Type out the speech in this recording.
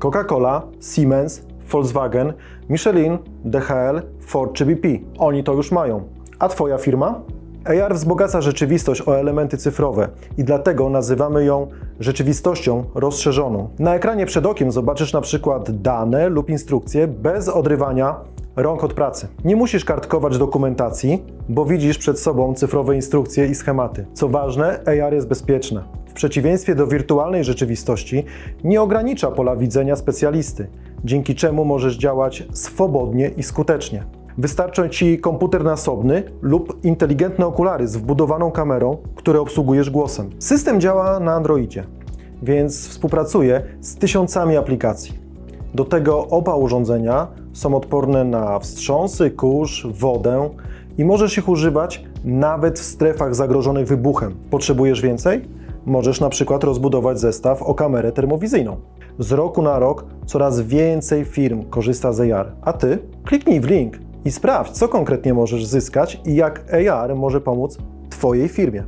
Coca-Cola, Siemens, Volkswagen, Michelin, DHL, Ford czy BP. Oni to już mają. A Twoja firma? AR wzbogaca rzeczywistość o elementy cyfrowe i dlatego nazywamy ją rzeczywistością rozszerzoną. Na ekranie przed okiem zobaczysz na przykład dane lub instrukcje bez odrywania rąk od pracy. Nie musisz kartkować dokumentacji, bo widzisz przed sobą cyfrowe instrukcje i schematy. Co ważne, AR jest bezpieczne. Przeciwieństwie do wirtualnej rzeczywistości nie ogranicza pola widzenia specjalisty, dzięki czemu możesz działać swobodnie i skutecznie. Wystarczą Ci komputer nasobny lub inteligentne okulary z wbudowaną kamerą, które obsługujesz głosem. System działa na Androidzie, więc współpracuje z tysiącami aplikacji. Do tego oba urządzenia są odporne na wstrząsy, kurz, wodę i możesz ich używać nawet w strefach zagrożonych wybuchem. Potrzebujesz więcej? Możesz na przykład rozbudować zestaw o kamerę termowizyjną. Z roku na rok coraz więcej firm korzysta z AR, a Ty kliknij w link i sprawdź, co konkretnie możesz zyskać i jak AR może pomóc Twojej firmie.